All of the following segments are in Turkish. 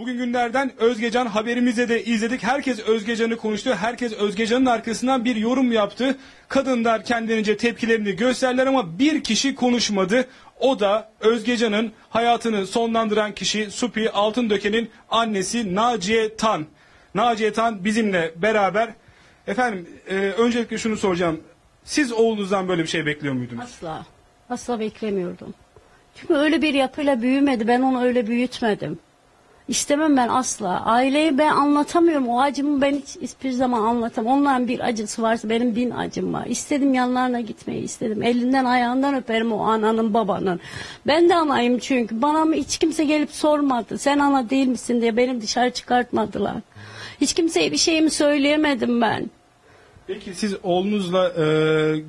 Bugün günlerden Özgecan haberimizde de izledik. Herkes Özgecan'ı konuştu. Herkes Özgecan'ın arkasından bir yorum yaptı. Kadınlar kendilerince tepkilerini gösterdiler ama bir kişi konuşmadı. O da Özgecan'ın hayatını sonlandıran kişi Supi Altındöken'in annesi Naciye Tan. Naciye Tan bizimle beraber. Efendim e, öncelikle şunu soracağım. Siz oğlunuzdan böyle bir şey bekliyor muydunuz? Asla. Asla beklemiyordum. Çünkü öyle bir yapıyla büyümedi. Ben onu öyle büyütmedim. İstemem ben asla. Aileyi ben anlatamıyorum. O acımı ben hiç hiçbir zaman anlatamam. Onların bir acısı varsa benim bin acım var. İstedim yanlarına gitmeyi istedim. Elinden ayağından öperim o ananın babanın. Ben de anayım çünkü. Bana mı hiç kimse gelip sormadı. Sen ana değil misin diye benim dışarı çıkartmadılar. Hiç kimseye bir şeyimi söyleyemedim ben. Peki siz oğlunuzla e,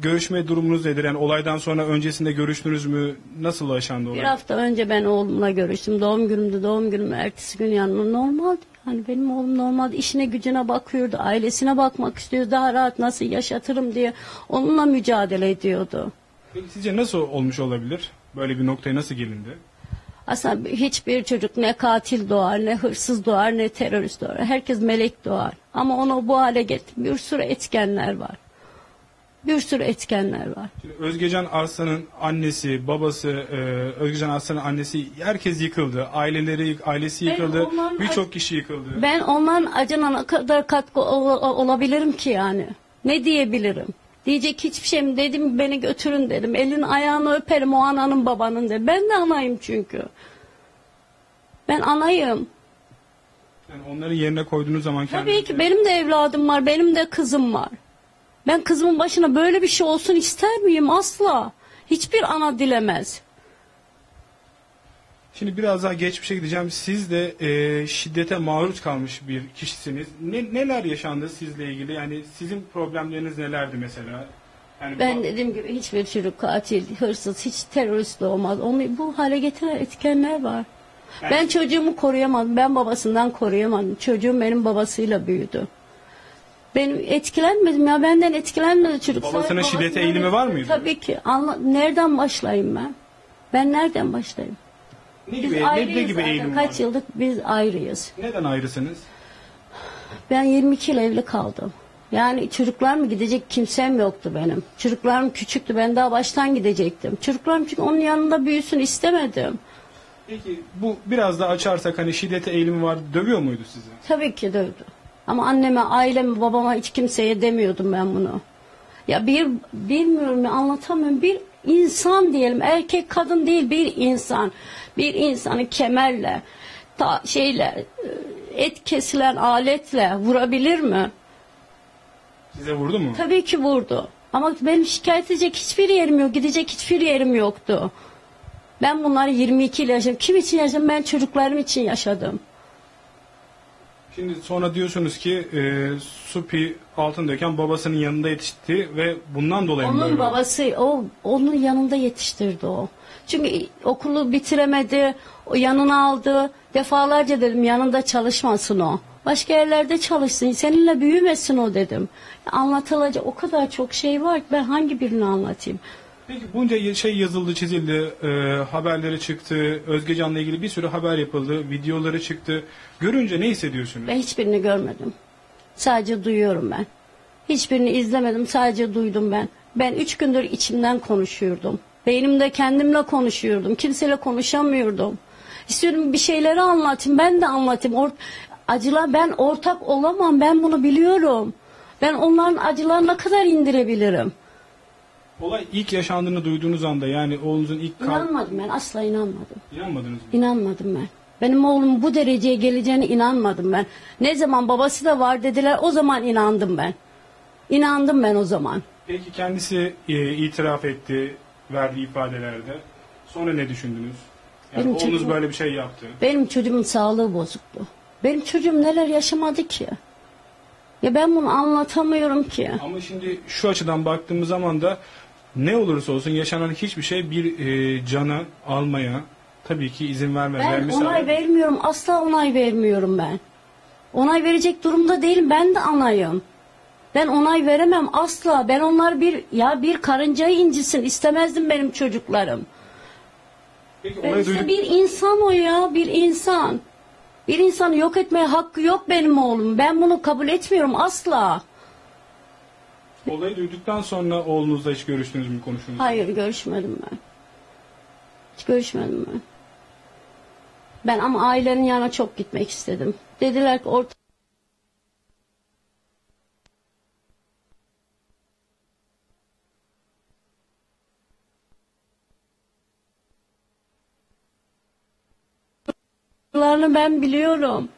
görüşme durumunuz nedir? Yani olaydan sonra öncesinde görüştünüz mü? Nasıl yaşandı olay? Bir hafta önce ben oğlumla görüştüm. Doğum günümdü. Doğum günüm ertesi gün yanıma normaldi. Hani benim oğlum normalde işine gücüne bakıyordu. Ailesine bakmak istiyordu. Daha rahat nasıl yaşatırım diye onunla mücadele ediyordu. Peki sizce nasıl olmuş olabilir? Böyle bir noktaya nasıl gelindi? Aslında hiçbir çocuk ne katil doğar, ne hırsız doğar, ne terörist doğar. Herkes melek doğar. Ama onu bu hale getir. Bir sürü etkenler var. Bir sürü etkenler var. Şimdi Özgecan Arslan'ın annesi, babası, e, Özgecan Arslan'ın annesi herkes yıkıldı. Aileleri, ailesi yıkıldı. Birçok kişi yıkıldı. Ben ondan acına ne kadar katkı ol- olabilirim ki yani? Ne diyebilirim? Diyecek hiçbir şey mi dedim beni götürün dedim. Elin ayağını öperim o ananın babanın dedim. Ben de anayım çünkü. Ben anayım. Yani onları yerine koyduğunuz zaman Tabii kendinizi- ki benim de evladım var, benim de kızım var. Ben kızımın başına böyle bir şey olsun ister miyim? Asla. Hiçbir ana dilemez. Şimdi biraz daha geçmişe gideceğim. Siz de e, şiddete maruz kalmış bir kişisiniz. Ne, neler yaşandı sizle ilgili? Yani sizin problemleriniz nelerdi mesela? Yani Ben dediğim gibi hiçbir çocuk katil, hırsız, hiç terörist de olmaz. Onu bu hale getiren etkenler var. Yani- Ben çocuğumu koruyamadım. Ben babasından koruyamadım. Çocuğum benim babasıyla büyüdü. Benim etkilenmedim ya benden etkilenmedi çocuk. Babasının şiddete eğilimi var mıydı? Tabii ki. Anla, nereden başlayayım ben? Ben nereden başlayayım? Ne Biz gibi, ne, ayrıyız gibi zaten. eğilim Kaç yıllık biz ayrıyız. Neden ayrısınız? Ben 22 yıl evli kaldım. Yani çocuklar mı gidecek kimsem yoktu benim. Çocuklarım küçüktü ben daha baştan gidecektim. Çocuklarım çünkü onun yanında büyüsün istemedim. Peki bu biraz da açarsak hani şiddete eğilimi var dövüyor muydu sizi? Tabii ki dövdü. Ama anneme, aileme, babama hiç kimseye demiyordum ben bunu. Ya bir bilmiyorum ya anlatamıyorum. Bir insan diyelim. Erkek kadın değil bir insan. Bir insanı kemerle, ta, şeyle, e, et kesilen aletle vurabilir mi? Size vurdu mu? Tabii ki vurdu. Ama benim şikayet edecek hiçbir yerim yok. Gidecek hiçbir yerim yoktu. Ben bunları 22 yıl yaşadım. Kim için yaşadım? Ben çocuklarım için yaşadım. Şimdi sonra diyorsunuz ki e, Supi Altındöken babasının yanında yetişti ve bundan dolayı mı böyle Onun oldu? babası o onun yanında yetiştirdi o. Çünkü okulu bitiremedi, o yanına aldı. Defalarca dedim yanında çalışmasın o. Başka yerlerde çalışsın, seninle büyümesin o dedim. Anlatılacak o kadar çok şey var ki ben hangi birini anlatayım? Peki bunca şey yazıldı, çizildi, e, haberleri çıktı, Özgecan'la ilgili bir sürü haber yapıldı, videoları çıktı. Görünce ne hissediyorsunuz? Ben hiçbirini görmedim. Sadece duyuyorum ben. Hiçbirini izlemedim, sadece duydum ben. Ben üç gündür içimden konuşuyordum. Beynimde kendimle konuşuyordum. Kimseyle konuşamıyordum. İstiyorum bir şeyleri anlatayım, ben de anlatayım. Or acılar ben ortak olamam, ben bunu biliyorum. Ben onların acılarını ne kadar indirebilirim? Olay ilk yaşandığını duyduğunuz anda yani oğlunuzun ilk kalp... İnanmadım ben, asla inanmadım. İnanmadınız mı? İnanmadım ben. Benim oğlum bu dereceye geleceğine inanmadım ben. Ne zaman babası da var dediler o zaman inandım ben. İnandım ben o zaman. Peki kendisi e, itiraf etti verdiği ifadelerde. Sonra ne düşündünüz? Yani Benim oğlunuz çocuğum- böyle bir şey yaptı. Benim çocuğumun sağlığı bozuktu. Benim çocuğum neler yaşamadı ki? Ya ben bunu anlatamıyorum ki. Ama şimdi şu açıdan baktığımız zaman da ne olursa olsun yaşanan hiçbir şey bir e, canı almaya tabii ki izin vermez. Ben vermesi- onay vermiyorum. Asla onay vermiyorum ben. Onay verecek durumda değilim. Ben de anayım. Ben onay veremem asla. Ben onlar bir ya bir karıncayı incisin istemezdim benim çocuklarım. Peki Ben olayı işte duyduk- bir insan o ya, bir insan. Bir insanı yok etmeye hakkı yok benim oğlum. Ben bunu kabul etmiyorum asla. Olayı duyduktan sonra oğlunuzla hiç görüştünüz mü konuştunuz? mu? Hayır görüşmedim ben. Hiç görüşmedim ben. Ben ama ailenin yanına çok gitmek istedim. Dediler ki orta ben biliyorum.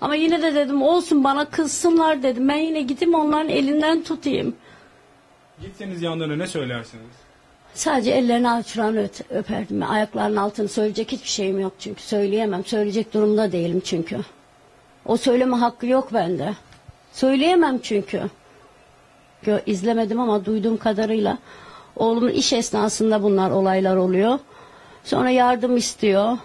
Ama yine de dedim olsun bana kızsınlar dedim. Ben yine gideyim onların elinden tutayım. Gitseniz yanlarına ne söylersiniz? Sadece ellerini açıran öperdim. Ayaklarının altını söyleyecek hiçbir şeyim yok çünkü. Söyleyemem. Söyleyecek durumda değilim çünkü. O söyleme hakkı yok bende. Söyleyemem çünkü. Gö izlemedim ama duyduğum kadarıyla oğlumun iş esnasında bunlar olaylar oluyor. Sonra yardım istiyor.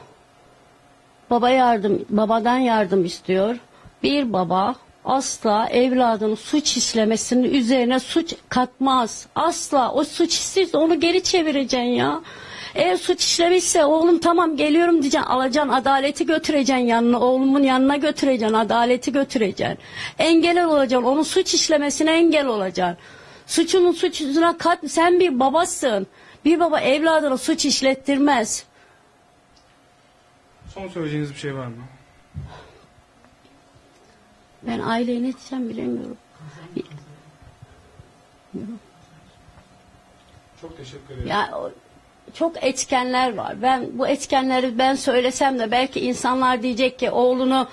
Baba yardım, babadan yardım istiyor. Bir baba asla evladının suç işlemesinin üzerine suç katmaz. Asla. O suç işsiz onu geri çevireceksin ya. Eğer suç işlemişse oğlum tamam geliyorum diyeceksin. Alacaksın adaleti götüreceksin yanına. Oğlumun yanına götüreceksin. Adaleti götüreceksin. Engel olacaksın. Onun suç işlemesine engel olacaksın. Suçunun suç yüzüne kat. Sen bir babasın. Bir baba evladına suç işlettirmez. Son söyleyeceğiniz bir şey var mı? Ben aileye ne diyeceğim bilemiyorum. Çok teşekkür ederim. Ya çok etkenler var. Ben bu etkenleri ben söylesem de belki insanlar diyecek ki oğlunu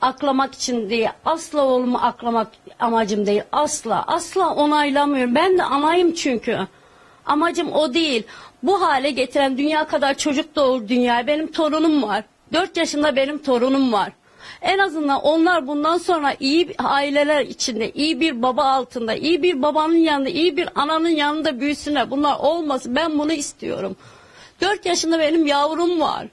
aklamak için diye asla oğlumu aklamak amacım değil. Asla asla onaylamıyorum. Ben de anayım çünkü. Amacım o değil. Bu hale getiren dünya kadar çocuk doğur dünyaya. Benim torunum var. 4 yaşında benim torunum var. En azından onlar bundan sonra iyi aileler içinde, iyi bir baba altında, iyi bir babanın yanında, iyi bir ananın yanında büyüsünler. Bunlar olmasın. Ben bunu istiyorum. 4 yaşında benim yavrum var.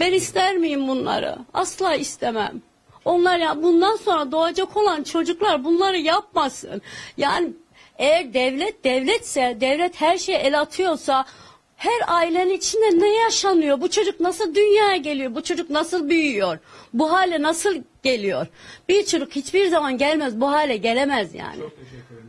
Ben ister miyim bunları? Asla istemem. Onlar ya bundan sonra doğacak olan çocuklar bunları yapmasın. Yani eğer devlet devletse, devlet her şeye el atıyorsa her ailenin içinde ne yaşanıyor? Bu çocuk nasıl dünyaya geliyor? Bu çocuk nasıl büyüyor? Bu hale nasıl geliyor? Bir çocuk hiçbir zaman gelmez, bu hale gelemez yani. Çok teşekkür ederim.